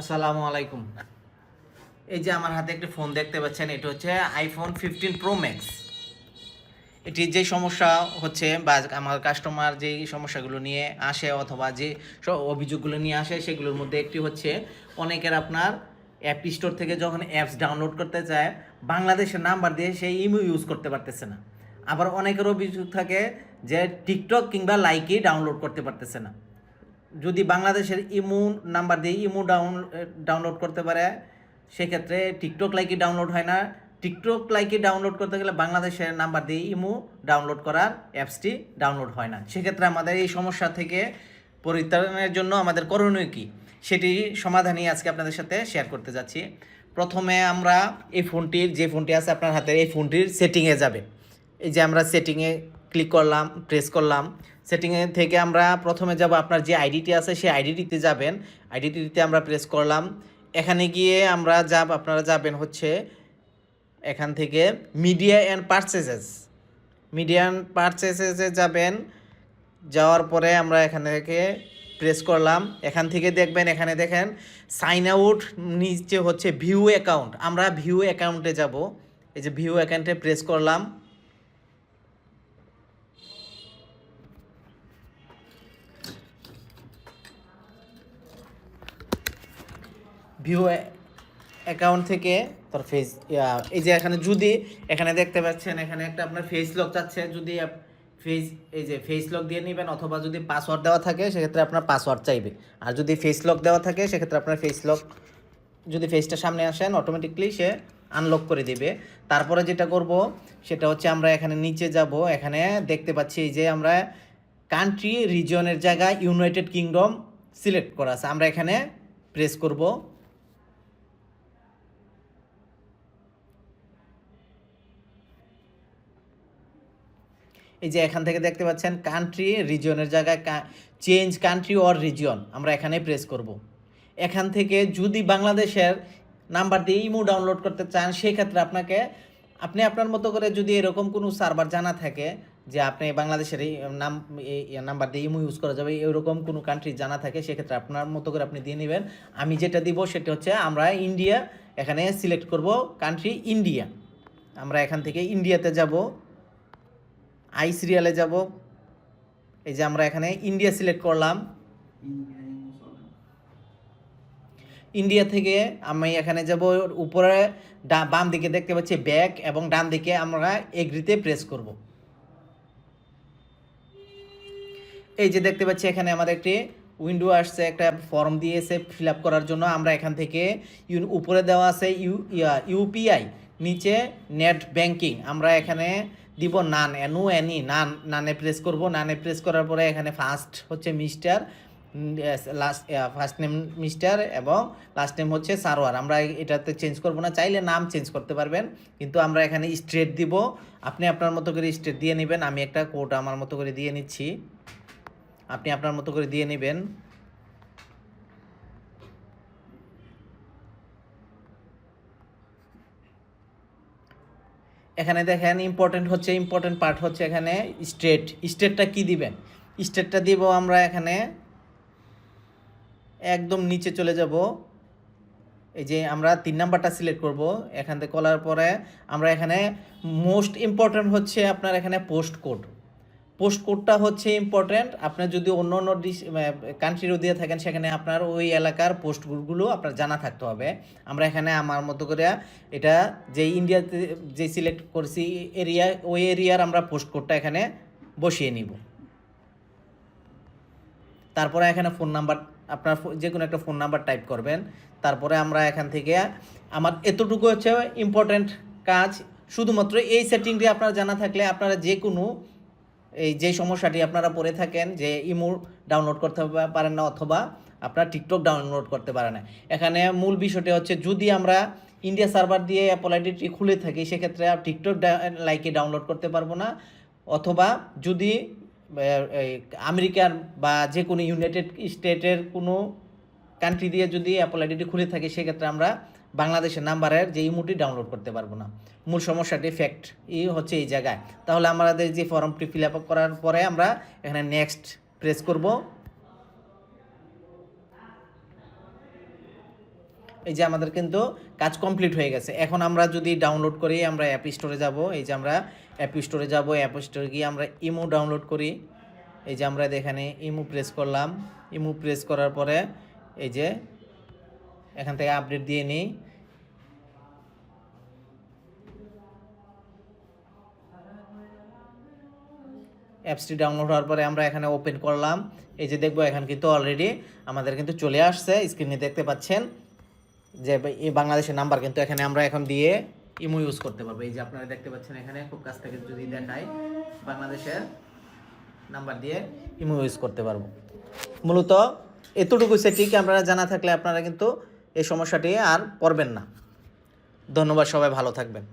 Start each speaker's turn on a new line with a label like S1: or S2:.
S1: আসসালামু আলাইকুম। এই যে আমার হাতে একটি ফোন দেখতে পাচ্ছেন, এটা হচ্ছে আইফোন ফিফটিন প্রো ম্যাক্স এটির যে সমস্যা হচ্ছে বা আমার কাস্টমার যেই সমস্যাগুলো নিয়ে আসে অথবা যে অভিযোগগুলো নিয়ে আসে, সেগুলোর মধ্যে একটি হচ্ছে অনেকের আপনার অ্যাপ স্টোর থেকে যখন অ্যাপস ডাউনলোড করতে চায়, বাংলাদেশের নাম্বার দিয়ে সেই ইমো ইউজ করতে পারতেছে না। আবার অনেকের অভিযোগ থাকে যে টিকটক কিংবা লাইকি ডাউনলোড করতে পারতেছে না। যদি বাংলাদেশের ইমু নাম্বার দিয়ে ইমু ডাউন ডাউনলোড করতে পারে, সেক্ষেত্রে টিকটক লাইকি ডাউনলোড হয় না। টিকটক লাইকি ডাউনলোড করতে গেলে বাংলাদেশের নাম্বার দিয়ে ইমু ডাউনলোড করার অ্যাপসটি ডাউনলোড হয় না। সেক্ষেত্রে আমাদের এই সমস্যা থেকে পরিত্রাণের জন্য আমাদের করণীয় কী? সেটি সমাধানই আজকে আপনাদের সাথে শেয়ার করতে যাচ্ছি। প্রথমে আমরা এই ফোনটির, যে ফোনটি আছে আপনার হাতে এই ফোনটির সেটিংয়ে যাবে। এই যে আমরা সেটিংয়ে ক্লিক করলাম প্রেস করলাম। সেটিংয়ে থেকে আমরা প্রথমে যাব, আপনার যে আইডিটি আছে, সেই আইডিটিতে যাবেন। আইডিটিতে আমরা প্রেস করলাম। এখানে গিয়ে আমরা যাব, আপনারা যাবেন হচ্ছে এখান থেকে media and purchases media and পারচেসেসে যাবেন। যাওয়ার পরে আমরা এখান থেকে প্রেস করলাম। এখান থেকে দেখবেন, এখানে দেখেন সাইন আউট নিচে হচ্ছে ভিউ অ্যাকাউন্ট আমরা ভিউ অ্যাকাউন্টে যাব। এই যে ভিউ অ্যাকাউন্টে প্রেস করলাম। ভিউ অ্যাকাউন্ট থেকে তোর ফেস এই যে এখানে যদি, এখানে দেখতে পাচ্ছেন, এখানে একটা আপনার ফেস লক চাচ্ছে, যদি ফেস এই যে ফেস লক দিয়ে নেবেন অথবা যদি পাসওয়ার্ড দেওয়া থাকে, সেক্ষেত্রে আপনার পাসওয়ার্ড চাইবে। আর যদি ফেস লক দেওয়া থাকে, সেক্ষেত্রে আপনার ফেস লক যদি ফেসটা সামনে আসেন অটোমেটিকলি সে আনলক করে দিবে। তারপরে যেটা করব, সেটা হচ্ছে আমরা এখানে নিচে যাব, এখানে দেখতে পাচ্ছি এই যে আমরা কান্ট্রি রিজিয়নের জায়গায় ইউনাইটেড কিংডম সিলেক্ট করা আছে। আমরা এখানে প্রেস করব। এই যে এখান থেকে দেখতে পাচ্ছেন কান্ট্রি রিজিয়নের জায়গায় চেঞ্জ কান্ট্রি অর রিজিয়ন আমরা এখানে প্রেস করব। এখান থেকে যদি বাংলাদেশের নাম্বার দিয়ে ইমো ডাউনলোড করতে চান, সেক্ষেত্রে আপনাকে, আপনি আপনার মতো করে যদি এরকম কোনো সার্ভার জানা থাকে যে আপনি বাংলাদেশের এই নাম নাম্বার দিয়ে ইমো ইউজ করা যাবে, এরকম কোনো কান্ট্রি জানা থাকে, সেক্ষেত্রে আপনার মতো করে আপনি দিয়ে নেবেন। আমি যেটা দিব সেটা হচ্ছে আমরা ইন্ডিয়া এখানে সিলেক্ট করব কান্ট্রি ইন্ডিয়া আমরা এখান থেকে ইন্ডিয়াতে যাব। আই সিরিয়ালে যাব। এই যে আমরা এখানে ইন্ডিয়া সিলেক্ট করলাম। ইন্ডিয়া থেকে আমি এখানে যাব, উপরে বাম দিকে দেখতে পাচ্ছি ব্যাক এবং ডান দিকে আমরা এগ্রিতে প্রেস করব। এই যে দেখতে পাচ্ছি এখানে আমাদের একটি উইন্ডো আসছে, একটা ফর্ম দিয়েছে ফিল আপ করার জন্য। আমরা এখান থেকে উপরে দেওয়া আছে ইউ ইউপিআই, নিচে নেট ব্যাংকিং। আমরা এখানে দিব নান, এনু, এনি, নান, নানে প্রেস করব। নানে প্রেস করার পরে এখানে ফার্স্ট হচ্ছে mister last first name mister এবং লাস্ট নেম হচ্ছে সারোয়ার। আমরা এটাতে চেঞ্জ করব না। চাইলে নাম চেঞ্জ করতে পারবেন, কিন্তু আমরা এখানে স্ট্রেট দিব। আপনি আপনার মতো করে স্ট্রেট দিয়ে নেবেন। আমি একটা কোড আমার মতো করে দিয়ে নিচ্ছি। আপনি আপনার মতো করে দিয়ে নেবেন। এখানে দেখেন ইম্পর্টেন্ট হচ্ছে ইম্পর্টেন্ট পার্ট হচ্ছে এখানে স্টেট স্টেটটা কি দিবেন? স্টেটটা দিব আমরা এখানে একদম নিচে চলে যাব। এই যে আমরা তিন নাম্বারটা সিলেক্ট করব। এখান থেকে করার পরে আমরা এখানে মোস্ট ইম্পর্টেন্ট হচ্ছে আপনার এখানে পোস্ট কোড পোস্ট কোডটা হচ্ছে ইম্পর্টেন্ট আপনার যদি অন্য অন্য ডিস কান্ট্রিরও দিয়ে থাকেন, সেখানে আপনার ওই এলাকার পোস্ট কোডগুলো আপনার জানা থাকতে হবে। আমরা এখানে আমার মতো করে এটা যে ইন্ডিয়াতে যে সিলেক্ট করছি এরিয়া ওই এরিয়ার আমরা পোস্ট কোডটা এখানে বসিয়ে নিব। তারপরে এখানে ফোন নাম্বার আপনার যে কোনো একটা ফোন নাম্বার টাইপ করবেন। তারপরে আমরা এখান থেকে আমার এতটুকু হচ্ছে ইম্পর্ট্যান্ট কাজ। শুধুমাত্র এই সেটিংটি আপনারা জানা থাকলে আপনারা যে কোনো এই যে সমস্যাটি আপনারা পড়ে থাকেন যে ইমো ডাউনলোড করতে পারেন না অথবা আপনার টিকটক ডাউনলোড করতে পারেন না। এখানে মূল বিষয়টি হচ্ছে যদি আমরা ইন্ডিয়া সার্ভার দিয়ে অ্যাপল আইডিটি খুলে থাকি, সেক্ষেত্রে টিকটক লাইকে ডাউনলোড করতে পারব না। অথবা যদি আমেরিকান বা যে কোনো ইউনাইটেড স্টেটের কোনো কান্ট্রি দিয়ে যদি অ্যাপল আইডিটি খুলে থাকে, সেক্ষেত্রে আমরা বাংলাদেশের নাম্বারের যে ইমোটি ডাউনলোড করতে পারব না। মূল সমস্যাটি ফ্যাক্ট এই হচ্ছে এই জায়গায়। তাহলে আমাদের যে ফর্মটি ফিল আপ করার পরে আমরা এখানে নেক্সট প্রেস করব। এই যে আমাদের কিন্তু কাজ কমপ্লিট হয়ে গেছে। এখন আমরা যদি ডাউনলোড করি, আমরা অ্যাপ স্টোরে যাব। এই যে আমরা অ্যাপ স্টোরে যাব অ্যাপ স্টোরে গিয়ে আমরা ইমো ডাউনলোড করি। এই যে আমরা এখানে ইমো প্রেস করলাম। ইমো প্রেস করার পরে এই যে এখান থেকে আপডেট দিয়ে নিই। অ্যাপসটি ডাউনলোড হওয়ার পরে আমরা এখানে ওপেন করলাম। এই যে দেখব এখানে কিন্তু অলরেডি আমাদের কিন্তু চলে আসছে। স্ক্রিনে দেখতে পাচ্ছেন যে এই বাংলাদেশের নাম্বার কিন্তু এখানে আমরা এখন দিয়ে ইমো ইউজ করতে পারব। এই যে আপনারা দেখতে পাচ্ছেন এখানে খুব কাছ থেকে যদি দেখাই বাংলাদেশের নাম্বার দিয়ে ইমো ইউজ করতে পারব। মূলত এতটুকু সেটিং আপনারা জানা থাকলে আপনারা কিন্তু এই সমস্যাটি আর পড়বেন না। ধন্যবাদ সবাই ভালো থাকবেন।